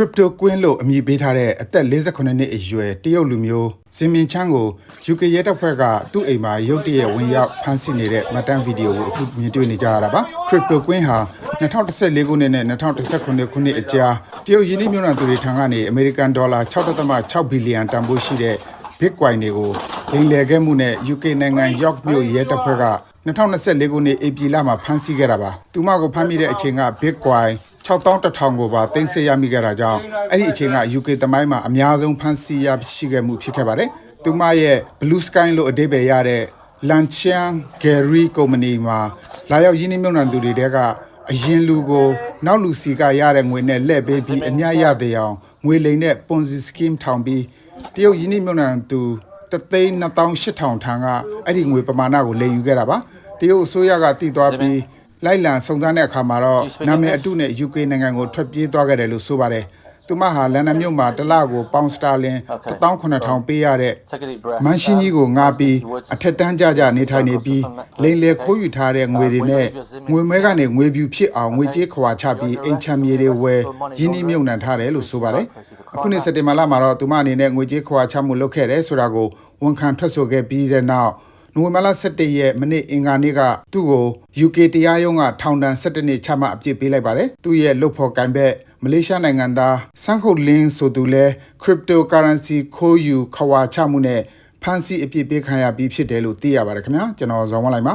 Crypto Queen လို့အမည်ပေးထားတဲ့အသက်58နှစ်အရွယ်တရုတ်လူမျိုးဇင်မင်ချန်းကို UK ရဲတပ်ဖွဲ့ကသူ့အိမ်မှာရုတ်တရက်ဝင်ရောက်ဖမ်းဆီးနေတဲ့မှတ်တမ်းဗီဒီယိုကိုအခုမြင်တွေ့နေကြရတာပါ Crypto Queen ဟာ2014ခုနှစ်နဲ့2019ခုနှစ်အကြားတရုတ်ယင်းနှိမ့်မြုံနှံသူတွေထံကနေအမေရိကန်ဒေါ်လာ6.6ဘီလီယံတန်ဖိုးရှိတဲ့ Bitcoin တွေကိုလိမ်လည်ခဲ့မှုနဲ့ UK နိုင်ငံ York မြို့ရဲတပ်ဖွဲ့က2024ခုနှစ်ဧပြီလမှာဖမ်းဆီးခဲ့တာပါ။သူမကိုဖမ်းမိတဲ့အချိန်က Bitcoin 6100ကိုပါသိမ်းဆည်းရမိခဲ့တာကြောင့်အဲ့ဒီအချိန်က UK သမိုင်းမှာအများဆုံးဖမ်းဆီးရရှိခဲ့မှုဖြစ်ခဲ့ပါတယ်။သူမရဲ့ Blue Sky လို့အဓိပ္ပာယ်ရတဲ့ Lanchian Gary Company မှာလာရောက်ရင်းနှီးမြှုပ်နှံသူတွေတဲကအရင်လူကိုနောက်လူစီကရတဲ့ငွေနဲ့လက်ပေးပြီးအများရတဲ့အောင်ငွေလိမ်တဲ့ Ponzi scheme ထောင်ပြီးတရုတ်ရင်းနှီးမြှုပ်နှံသူတသိန်း2800ထံကအဲ့ဒီငွေပမာဏကိုလိမ်ယူခဲ့တာပါတရုတ်အစိုးရကတည်သွားပြီး လိုက်လံစုံစမ်းတဲ့အခါမှာတော့နာမည်အတုနဲ့ UK နိုင်ငံကိုထွက်ပြေးသွားခဲ့တယ်လို့ဆိုပါတယ်သူမဟာလန်ဒန်မြို့မှာတစ်လကိုပေါင်စတာလင်18000ပေးရတဲ့ Take a deep breath. မန်ရှင်းကြီးကိုငားပြီးအထက်တန်းကြကြနေထိုင်နေပြီးလိန်လေခိုးယူထားတဲ့ငွေတွေနဲ့ငွေမဲကနေငွေပြူဖြစ်အောင်ငွေကြေးခွာချပြီးအိမ်ချမ်းမြေတွေဝယ်ရင်းနှီးမြုပ်နှံထားတယ်လို့ဆိုပါတယ်အခုနှစ်စက်တင်ဘာလမှာတော့သူမအနေနဲ့ငွေကြေးခွာချမှုလုပ်ခဲ့တယ်ဆိုတာကိုဝန်ခံထွက်ဆိုခဲ့ပြီးတဲ့နောက် နိုဝင်ဘာလ17ရက်မနေ့အင်္ဂါနေ့ကသူ့ကို UK တရားရုံးကထောင်ဒဏ်17နှစ်ချမှတ်အပြစ်ပေးလိုက်ပါတယ်သူ့ရဲ့လုတ်ဖော်ကင်ဘက်မလေးရှားနိုင်ငံသားစန်းခုတ်လင်းဆိုသူလဲ cryptocurrency ခိုးယူခွာချမှုနဲ့ဖမ်းဆီးအပြစ်ပေးခံရပြီးဖြစ်တယ်လို့သိရပါတယ်ခင်ဗျာကျွန်တော်ဇော်ဝင်းလိုက်ပါ